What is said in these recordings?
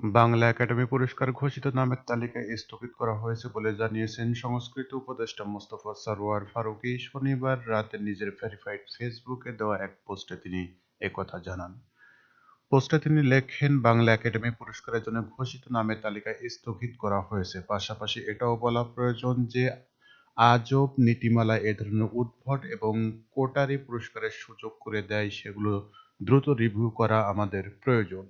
Bangla academy পুরস্কার ঘোষিত নামের তালিকা স্থগিত করা হয়েছে বলে জানিয়েছেন সংস্কৃত উপদেষ্টা মোস্তফা সরোয়ার ফারুকী। শনিবার রাতে নিজের ভেরিফাইড ফেসবুকে দেওয়া এক পোস্টে তিনি একথা জানান। পোস্টে তিনি লেখেন, বাংলা একাডেমি পুরস্কারের জন্য ঘোষিত নামের তালিকা স্থগিত করা হয়েছে। পাশাপাশি এটাও বলা প্রয়োজন যে আজব নীতিমালা এ ধরনের উদ্ভট এবং কোটারি পুরস্কারের সুযোগ করে দেয় সেগুলো দ্রুত রিভিউ করা আমাদের প্রয়োজন।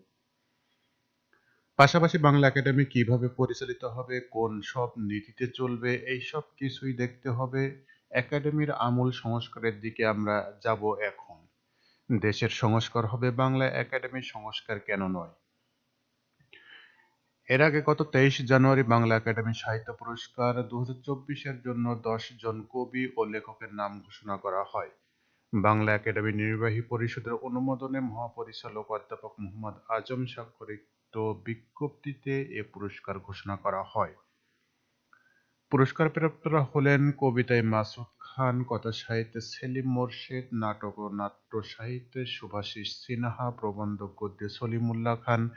পাশাপাশি বাংলা একাডেমি কীভাবে পরিচালিত হবে, কোন সব নীতিতে চলবে, এই সব কিছুই দেখতে হবে। একাডেমির আমূল সংস্কারের দিকে আমরা যাব এখন। দেশের সংস্কার হবে, বাংলা একাডেমির সংস্কার কেন নয়? এর আগে গত তেইশ জানুয়ারি বাংলা একাডেমি সাহিত্য পুরস্কার দুই হাজার চব্বিশ এর জন্য দশ জন কবি ও লেখকের নাম ঘোষণা করা হয়। বাংলা একাডেমি নির্বাহী পরিষদের অনুমোদনে মহাপরিচালক অধ্যাপক মোহাম্মদ আজম স্বাক্ষরিত বিজ্ঞপ্তিতে এ পুরস্কার ঘোষণা করা হয়। পুরস্কার প্রাপ্তরা হলেন কবিতায় মাসুদ খান, কথা সাহিত্যে সেলিম মোরশেদ, নাটক ও নাট্য সাহিত্যে সুভাষিস সিনহা, প্রবন্ধ গদ্যে সলিমুল্লাহ খান,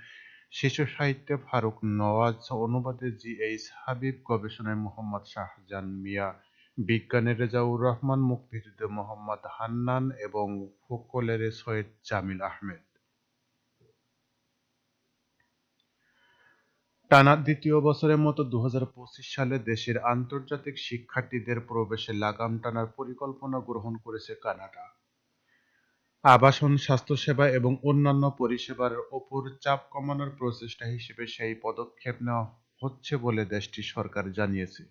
শিশু সাহিত্যে ফারুক নওয়াজ, অনুবাদে জি এইচ হাবিব, গবেষণায় মোহাম্মদ শাহজাহান মিয়া, বিজ্ঞানে রেজাউর রহমান, মুক্তিযুদ্ধে মোহাম্মদ হান্নান এবং ফোকলেরে সৈয়দ জামিল আহমেদ। টানা দ্বিতীয় বছরের মতো দু হাজার পঁচিশ সালে দেশের আন্তর্জাতিক শিক্ষার্থীদের প্রবেশে লাগাম টানার পরিকল্পনা গ্রহণ করেছে কানাডা। আবাসন, স্বাস্থ্যসেবা এবং অন্যান্য পরিষেবার ওপর চাপ কমানোর প্রচেষ্টা হিসেবে সেই পদক্ষেপ নেওয়া হচ্ছে বলে দেশটি সরকার জানিয়েছে।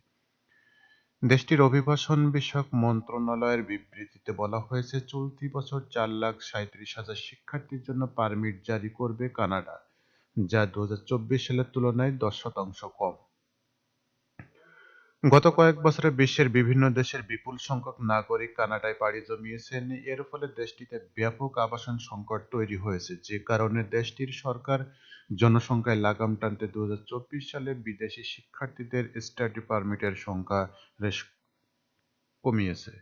দেশটির অভিবাসন বিষয়ক মন্ত্রণালয়ের বিবৃতিতে বলা হয়েছে, চলতি বছর চার লাখ সাঁইত্রিশ হাজার শিক্ষার্থীর জন্য পারমিট জারি করবে কানাডা। যা দু সালের তুলনায় দশ শতাংশ কম। গত কয়েক বছরে বিশ্বের বিভিন্ন দেশের বিপুল সংখ্যক নাগরিক কানাডায় পাড়ি জমিয়েছেন। এর ফলে দেশটিতে ব্যাপক আবাসন সংকট তৈরি হয়েছে, যে কারণে দেশটির সরকার জনসংখ্যায় লাগাম টানতে দু হাজার চব্বিশ সালে বিদেশি শিক্ষার্থীদের স্টাডি পারমিটের সংখ্যা কমিয়েছে।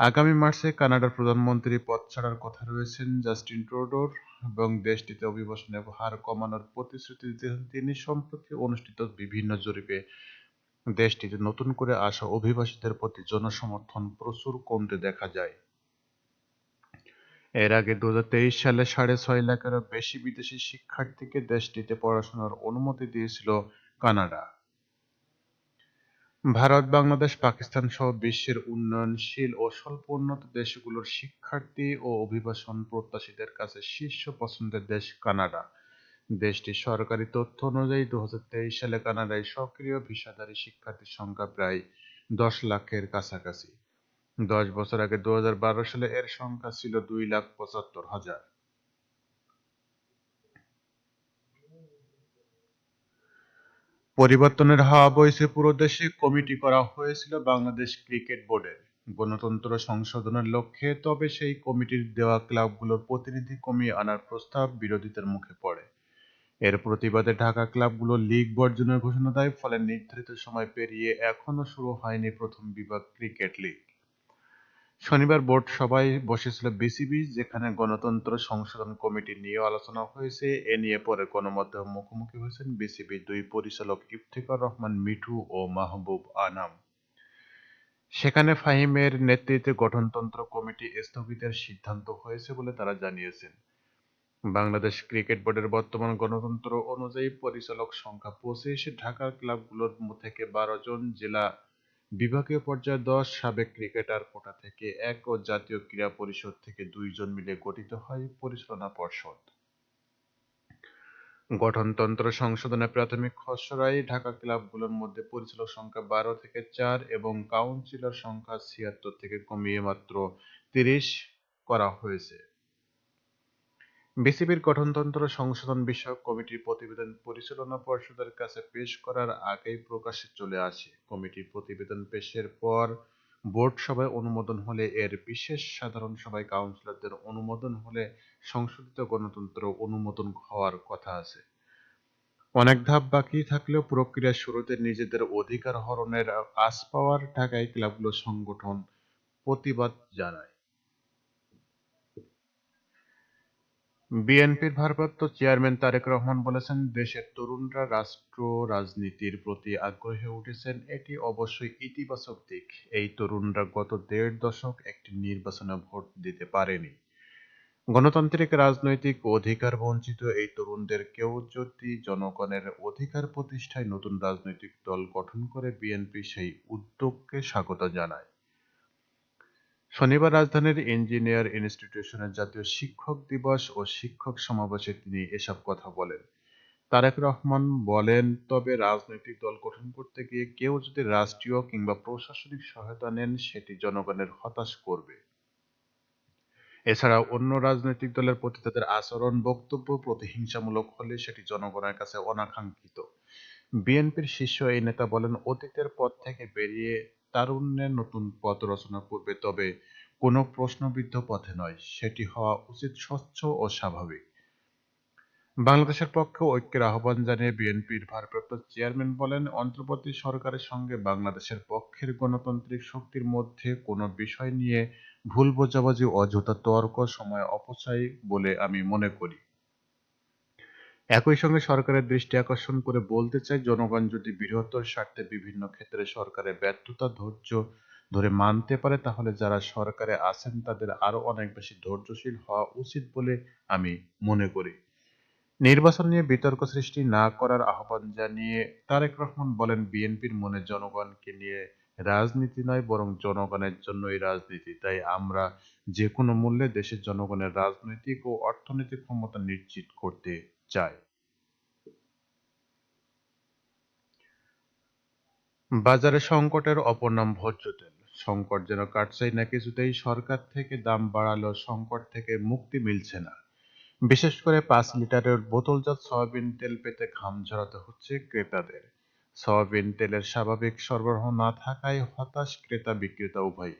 আগামী মার্চে কানাডার প্রধানমন্ত্রী পদ ছাড়ার কথা রয়েছেন জাস্টিন ট্রুডোর এবং দেশটিতে অভিবাসনের হার কমানোর প্রতিশ্রুতি দিয়েছেন তিনি সম্প্রতি অনুষ্ঠিত বিভিন্ন জরিপে। দেশটিতে নতুন করে আসা অভিবাসীদের প্রতি জনসমর্থন প্রচুর কমতে দেখা যায়। এর আগে দুহাজার তেইশ সালে সাড়ে ছয় লাখেরও বেশি বিদেশি শিক্ষার্থীকে দেশটিতে পড়াশোনার অনুমতি দিয়েছিল কানাডা। ভারত, বাংলাদেশ, পাকিস্তান সহ বিশ্বের উন্নয়নশীল ও স্বল্প উন্নত দেশগুলোর শিক্ষার্থী ও অভিবাসন প্রত্যাশীদের কাছে শীর্ষ পছন্দের দেশ কানাডা। দেশটির সরকারি তথ্য অনুযায়ী দু হাজার তেইশ সালে কানাডায় সক্রিয় ভিসাধারী শিক্ষার্থীর সংখ্যা প্রায় দশ লাখের কাছাকাছি। দশ বছর আগে দু হাজার বারো সালে এর সংখ্যা ছিল দুই লাখ পঁচাত্তর হাজার। পরিবর্তনের হাওয়া বইছে পুরো দেশে। কমিটি করা হয়েছিল বাংলাদেশ ক্রিকেট বোর্ডের। গণতন্ত্র সংশোধনের লক্ষ্যে, তবে সেই কমিটির দেওয়া ক্লাবগুলোর প্রতিনিধি কমিয়ে আনার প্রস্তাব বিরোধীদের মুখে পড়ে। এর প্রতিবাদে ঢাকা ক্লাবগুলো লীগ বর্জনের ঘোষণা দেয়, ফলে নির্ধারিত সময় পেরিয়ে এখনও শুরু হয়নি প্রথম বিভাগ ক্রিকেট লিগ। শনিবার বোর্ড সভায় বসেছিল বিসিবি, যেখানে গণতন্ত্র সংশোধন কমিটি নিয়ে আলোচনা হয়েছে। এ নিয়ে পরে গণমাধ্যম মুখোমুখি হয়েছেন বিসিবির দুই পরিচালক ইফতিকার রহমান, মিঠু ও মাহবুব আনাম। সেখানে ফাহিমের নেতৃত্বে গঠনতন্ত্র কমিটি স্থগিতের সিদ্ধান্ত হয়েছে বলে তারা জানিয়েছেন। বাংলাদেশ ক্রিকেট বোর্ডের বর্তমান গণতন্ত্র অনুযায়ী পরিচালক সংখ্যা পঁচিশ, ঢাকার ক্লাবগুলোর থেকে বারো জন, জেলা বিভাগীয় পর্যায়ে দশ সাবেক ক্রিকেটার কোটা থেকে এক ও জাতীয় ক্রীড়া পরিষদ থেকে দুইজন মিলে গঠিত হয় পরিচালনা পর্ষদ। গঠনতন্ত্র সংশোধনের প্রাথমিক খসড়ায় ঢাকা ক্লাবগুলোর মধ্যে পরিচালক সংখ্যা বারো থেকে চার এবং কাউন্সিলর সংখ্যা ছিয়াত্তর থেকে কমিয়ে মাত্র তিরিশ করা হয়েছে। বিসিবির গঠনতন্ত্র সংশোধন বিষয়ক কমিটির প্রতিবেদন পরিচালনা পর্ষদের কাছে পেশ করার আগেই প্রকাশ্যে চলে আসে। কমিটির প্রতিবেদন পেশের পর বোর্ড সভায় অনুমোদন হলে এর বিশেষ সাধারণ সভায় কাউন্সিলরদের অনুমোদন হলে সংশোধিত গণতন্ত্র অনুমোদন হওয়ার কথা আছে। অনেক ধাপ বাকি থাকলেও প্রক্রিয়ার শুরুতে নিজেদের অধিকার হরণের আশ পাওয়ার ঢাকায় ক্লাবগুলো সংগঠন প্রতিবাদ জানায়। বিএনপির ভারপ্রাপ্ত চেয়ারম্যান তারেক রহমান বলেছেন, দেশের তরুণরা রাষ্ট্র রাজনীতির প্রতি আগ্রহী উঠেছেন। এটি অবশ্যই ইতিবাচক দিক। এই তরুণরা গত দেড় দশক একটি নির্বাচনে ভোট দিতে পারেনি। গণতান্ত্রিক রাজনৈতিক অধিকার বঞ্চিত এই তরুণদের কেউ যদি জনগণের অধিকার প্রতিষ্ঠায় নতুন রাজনৈতিক দল গঠন করে, বিএনপি সেই উদ্যোগকে স্বাগত জানায়। শনিবার রাজধানীর ইঞ্জিনিয়ার ইনস্টিটিউশনের জাতীয় শিক্ষক দিবস ও শিক্ষক সমাবেশে তিনি এসব কথা বলেন। তারেক রহমান বলেন, তবে রাজনৈতিক দল গঠন করতে গিয়ে কেউ যদি রাষ্ট্রীয় কিংবা প্রশাসনিক সহায়তা নেন, সেটি জনগণের হতাশ করবে। এছাড়া অন্য রাজনৈতিক দলের প্রতি তাদের আচরণ, বক্তব্য প্রতিহিংসামূলক হলে সেটি জনগণের কাছে অনাকাঙ্ক্ষিত। বিএনপির শীর্ষ এই নেতা বলেন, অতীতের পথ থেকে বেরিয়ে তারুণ্যের নতুন পথ রচনা করবে তবে কোনো প্রশ্নবিদ্ধ পথে নয়, সেটি হওয়া উচিত স্বচ্ছ ও স্বাভাবিক। বাংলাদেশের পক্ষে ঐক্যের আহ্বান জানিয়ে বিএনপির ভারপ্রাপ্ত চেয়ারম্যান বলেন, অন্তর্বর্তী সরকারের সঙ্গে বাংলাদেশের পক্ষের গণতান্ত্রিক শক্তির মধ্যে কোনো বিষয় নিয়ে ভুল বোঝাবুঝি, অযথা তর্ক সময় অপচয় বলে আমি মনে করি। একই সঙ্গে সরকারের দৃষ্টি আকর্ষণ করে বলতে চাই, জনগণ যদি বৃহত্তর স্বার্থে বিভিন্ন ক্ষেত্রে সরকারের ব্যর্থতা ধৈর্য ধরে মানতে পারে, তাহলে যারা সরকারে আছেন তাদের আরও অনেক বেশি ধৈর্যশীল হওয়া উচিত বলে আমি মনে করি। নির্বাচন নিয়ে বিতর্ক সৃষ্টি না করার আহ্বান জানিয়ে তারেক রহমান বলেন, বিএনপির মনে জনগণকে নিয়ে রাজনীতি নয়, বরং জনগণের জন্যই রাজনীতি। তাই আমরা যেকোনো মূল্যে দেশের জনগণের রাজনৈতিক ও অর্থনৈতিক ক্ষমতা নিশ্চিত করতে চাই। বাজারে সংকটের অপর নাম ভোজ্য তেল। সংকট যেন কাটছেই না কিছুতেই। সরকার থেকে দাম বাড়ালেও সংকট থেকে মুক্তি মিলছে না। বিশেষ করে পাঁচ লিটারের বোতলজাত সয়াবিন তেল পেতে ঘাম ঝরাতে হচ্ছে ক্রেতাদের। সয়াবিন তেলের স্বাভাবিক সরবরাহ না থাকায় হতাশ ক্রেতা বিক্রেতা উভয়ই।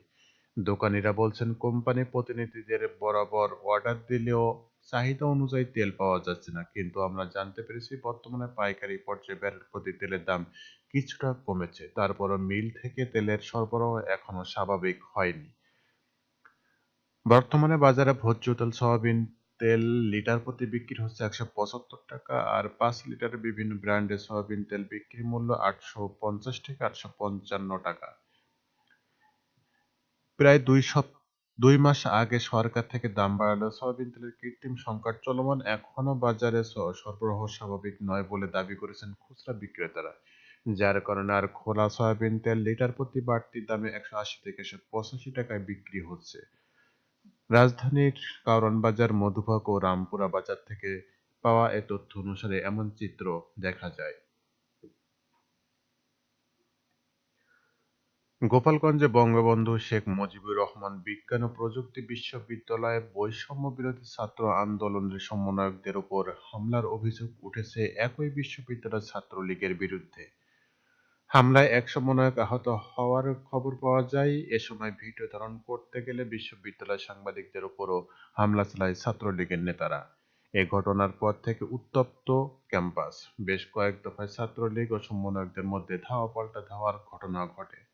দোকানিরা বলছেন, কোম্পানি প্রতিনিধিদের বরাবর অর্ডার দিলেও চাহিদা অনুযায়ী তেল পাওয়া যাচ্ছে না। কিন্তু আমরা জানতে পেরেছি, বর্তমানে পাইকারি পর্যায়ে ব্যারেল প্রতি তেলের দাম কিছুটা কমেছে। তারপরও মিল থেকে তেলের সরবরাহ এখনও স্বাভাবিক হয়নি। বর্তমানে বাজারে ভোজ্য তেল সয়াবিন তেল লিটার প্রতি বিক্রি হচ্ছে একশো পঁচাত্তর টাকা আর পাঁচ লিটারের বিভিন্ন ব্র্যান্ডের সয়াবিন তেল বিক্রি মূল্য আটশো পঞ্চাশ থেকে আটশো পঞ্চান্ন টাকা প্রায় দুই সপ দুই মাস আগে সরকার থেকে দাম বাড়ালেও সয়াবিন তেলের কৃত্রিম সংকট চলমান, এখনও বাজারে সরবরাহ স্বাভাবিক নয় বলে দাবি করেছেন খুচরা বিক্রেতারা। যার কারণে আর খোলা সয়াবিন তেল লিটার প্রতি বাড়তি দামে একশো আশি থেকে একশো পঁচাশি টাকায় বিক্রি হচ্ছে। রাজধানীর কারণ বাজার মধুবাগ ও রামপুরা বাজার থেকে পাওয়া এ তথ্য অনুসারে এমন চিত্র দেখা যায়। গোপালগঞ্জে বঙ্গবন্ধু শেখ মুজিবুর রহমান বিজ্ঞান ও প্রযুক্তি বিশ্ববিদ্যালয়ে বৈষম্য বিরোধী ছাত্র আন্দোলনের সমন্বয়কদের উপর হামলার অভিযোগ উঠেছে একই বিশ্ববিদ্যালয় ছাত্রলীগের বিরুদ্ধে। হামলায় এক সমন্বয়ক আহত হওয়ার খবর পাওয়া যায়। এ সময় ভিডিও ধারণ করতে গেলে বিশ্ববিদ্যালয় সাংবাদিকদের উপরও হামলা চালায় ছাত্রলীগের নেতারা। এ ঘটনার পর থেকে উত্তপ্ত ক্যাম্পাস। বেশ কয়েক দফায় ছাত্রলীগ ও সমন্বয়কদের মধ্যে ধাওয়া পাল্টা ধাওয়ার ঘটনা ঘটে।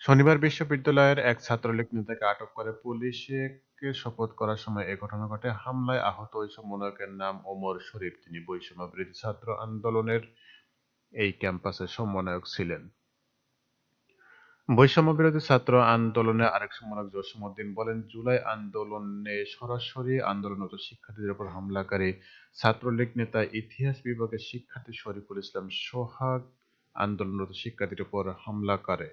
শনিবার বিশ্ববিদ্যালয়ের এক ছাত্রলীগ নেতাকে আটক করে পুলিশকে শপথ করার সময় এ ঘটনা ঘটে। হামলায় আহত ওই সমন্বয়কের নাম ওমর শরীফ। তিনি বৈষম্য বিরোধী ছাত্র আন্দোলনের এই ক্যাম্পাসের সমন্বয়ক ছিলেন। বৈষম্য বিরোধী ছাত্র আন্দোলনে আরেক সমন্বয়ক জসীমউদ্দিন বলেন, জুলাই আন্দোলনে সরাসরি আন্দোলনরত শিক্ষার্থীদের উপর হামলাকারী ছাত্রলীগ নেতা, ইতিহাস বিভাগের শিক্ষার্থী শরীফুল ইসলাম সোহাগ আন্দোলনরত শিক্ষার্থীর উপর হামলা করে।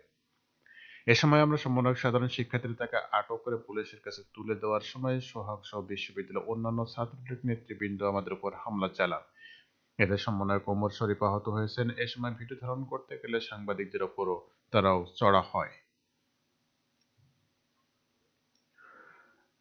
এ সময় আমরা সমন্বয়ক সাধারণ শিক্ষার্থীরা তাকে আটক করে পুলিশের কাছে তুলে দেওয়ার সময় সোহাগ সহ বিশ্ববিদ্যালয়ের অন্যান্য ছাত্রলীগ নেতৃবৃন্দ আমাদের উপর হামলা চালান। এদের সমন্বয়ক ওমর শরীফ আহত হয়েছেন। এ সময় ভিডিও ধারণ করতে গেলে সাংবাদিকদের ওপরও তারাও চড়া হয়।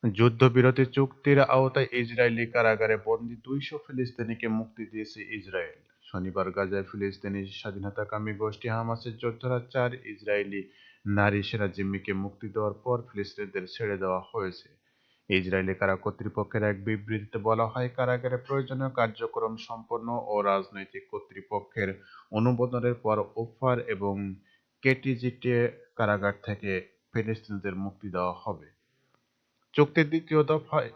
যুদ্ধবিরতি চুক্তির আওতায় ইসরায়েলি কারাগারে বন্দী দুইশো ফিলিস্তিনিকে মুক্তি দিয়েছে ইসরায়েল। শনিবার গাজায় ফিলিস্তিনি স্বাধীনতাকামী গোষ্ঠী হামাসের যোদ্ধারা চার ইসরায়েলি নারী সেনা জিম্মিকে মুক্তি দেওয়ার পর ফিলিস্তিনিদের ছেড়ে দেওয়া হয়েছে। ইসরায়েলি কারা কর্তৃপক্ষের এক বিবৃতিতে বলা হয়, কারাগারে প্রয়োজনীয় কার্যক্রম সম্পন্ন ও রাজনৈতিক কর্তৃপক্ষের অনুমোদনের পর ওফার এবং কেটিজিটে কারাগার থেকে ফিলিস্তিনিদের মুক্তি দেওয়া হবে। চুক্তির দ্বিতীয় দফায়,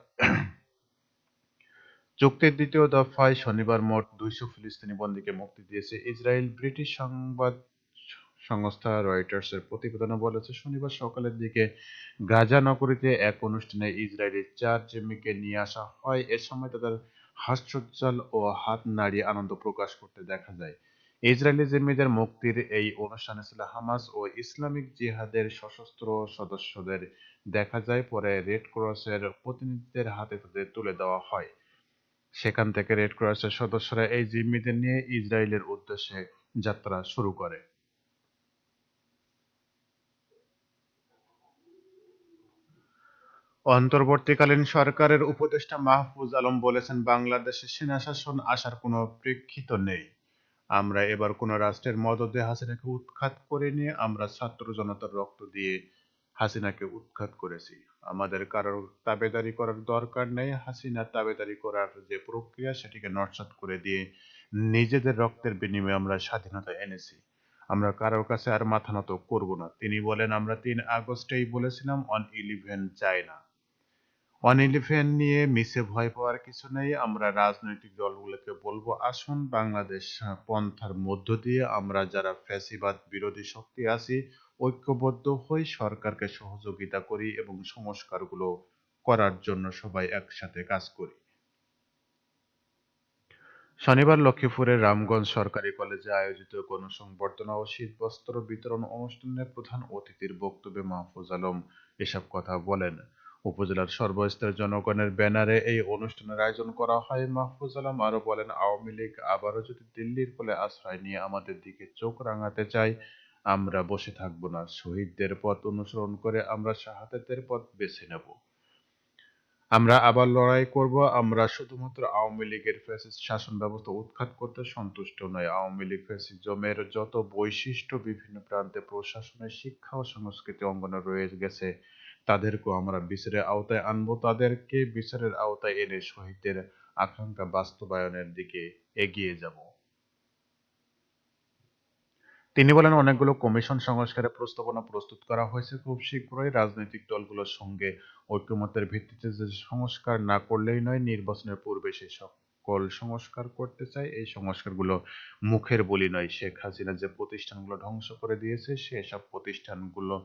চুক্তির দ্বিতীয় দফায় শনিবার মোট দুইশো ফিলিস্তিনি বন্দীকে মুক্তি দিয়েছে ইসরায়েল ব্রিটিশ সংবাদ সংস্থা রয়টার্সের প্রতিবেদনে বলেছে, শনিবার সকালের দিকে গাজা নগরীতে এক অনুষ্ঠানে ইসরায়েলি চার জিম্মিকে নিয়ে আসা হয়। এ সময় তাদের হাস্যোজ্জ্বল ও হাত নাড়িয়ে আনন্দ প্রকাশ করতে দেখা যায়। ইসরায়েলি জিম্মিদের মুক্তির এই অনুষ্ঠানে ছিল হামাস ও ইসলামিক জিহাদের সশস্ত্র সদস্যদের দেখা যায়, পরে রেড ক্রসের প্রতিনিধিদের হাতে তাদের তুলে দেওয়া হয়। সেখান থেকে রেড ক্রসের সদস্যরা এই জিম্মিদের নিয়ে ইসরায়েলের উদ্দেশ্যে যাত্রা শুরু করে। অন্তর্বর্তীকালীন সরকারের উপদেষ্টা মাহফুজ আলম বলেছেন, বাংলাদেশে সেনা শাসন আসার কোনো প্রেক্ষিত নেই। আমরা এবার কোনো রাষ্ট্রের মদদে হাসিনাকে উৎখাত করিনি আমরা ছাত্র জনতার রক্ত দিয়ে হাসিনাকে উৎখাত করেছি। আমাদের কারোর তাবেদারি করার দরকার নেই। হাসিনা তাবেদারি করার যে প্রক্রিয়া, সেটিকে নস্যাৎ করে দিয়ে নিজেদের রক্তের বিনিময়ে আমরা স্বাধীনতা এনেছি। আমরা কারোর কাছে আর মাথা নত করব না। তিনি বলেন, আমরা তিন আগস্টেই বলেছিলাম অন ইলেভেন চাই না ওয়ান ইলেভেন নিয়ে মিসে ভয় পাওয়ার কিছু নেই। আমরা রাজনৈতিক দলগুলোকে বলব, আসুন বাংলাদেশ পন্থার মধ্য দিয়ে আমরা যারা ফ্যাসিবাদ বিরোধী শক্তি আছি, ঐক্যবদ্ধ হয়ে সরকারকে সহযোগিতা করি এবং সংস্কারগুলো করার জন্য সবাই একসাথে কাজ করি। শনিবার লক্ষ্মীপুরের রামগঞ্জ সরকারি কলেজে আয়োজিত গণসংবর্ধনা ও শীতবস্ত্র বিতরণ অনুষ্ঠানে প্রধান অতিথির বক্তব্যে মাহফুজ আলম এসব কথা বলেন। উপজেলার সর্বস্তরের জনগণের ব্যানারে এই অনুষ্ঠানের আয়োজন করা হয়। মাহফুজ আলম আরও বলেন, আওয়ামী লীগ আবারও যদি দিল্লির কোলে আশ্রয় নিয়ে আমাদের দিকে চোখ রাঙাতে চায়, আমরা বসে থাকব না। শহীদদের পথ অনুসরণ করে আমরা শাহাদাতের পথ বেছে নেব। আমরা আবার লড়াই করব। আমরা শুধুমাত্র আওয়ামী লীগের ফ্যাসিস্ট শাসন ব্যবস্থা উৎখাত করতে সন্তুষ্ট নয় আওয়ামী লীগ ফ্যাসিজমের যত বৈশিষ্ট্য বিভিন্ন প্রান্তে প্রশাসনের শিক্ষা ও সংস্কৃতি অঙ্গনে রয়ে গেছে তাদেরকেও আমরা বিচারের আওতায় আনব। তাদেরকে বিচারের আওতায় এনে শহীদদের আকাঙ্ক্ষা বাস্তবায়নের দিকে এগিয়ে যাব। তিনি বলেন, অনেকগুলো কমিশন সংস্কারের প্রস্তাবনা প্রস্তুত করা হয়েছে। খুব শীঘ্রই রাজনৈতিক দলগুলোর সঙ্গে ঐক্যমতের ভিত্তিতে যে সংস্কার না করলেই নয়, নির্বাচনের পূর্বে সেই সকল সংস্কার করতে চাই এই সংস্কারগুলো মুখের বলি নয়। শেখ হাসিনা যে প্রতিষ্ঠানগুলো ধ্বংস করে দিয়েছে সেসব প্রতিষ্ঠানগুলো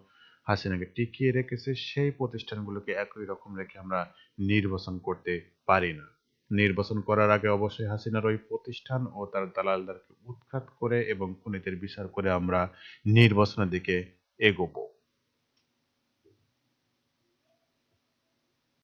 হাসিনাকে টিকিয়ে রেখেছে, সেই প্রতিষ্ঠানগুলোকে একই রকম রেখে আমরা নির্বাচন করতে পারি না। নির্বাচন করার আগে অবশ্যই হাসিনার ওই প্রতিষ্ঠান ও তার দালালদারকে উৎখাত করে এবং খুনিদের বিচার করে আমরা নির্বাচনের দিকে এগোবো।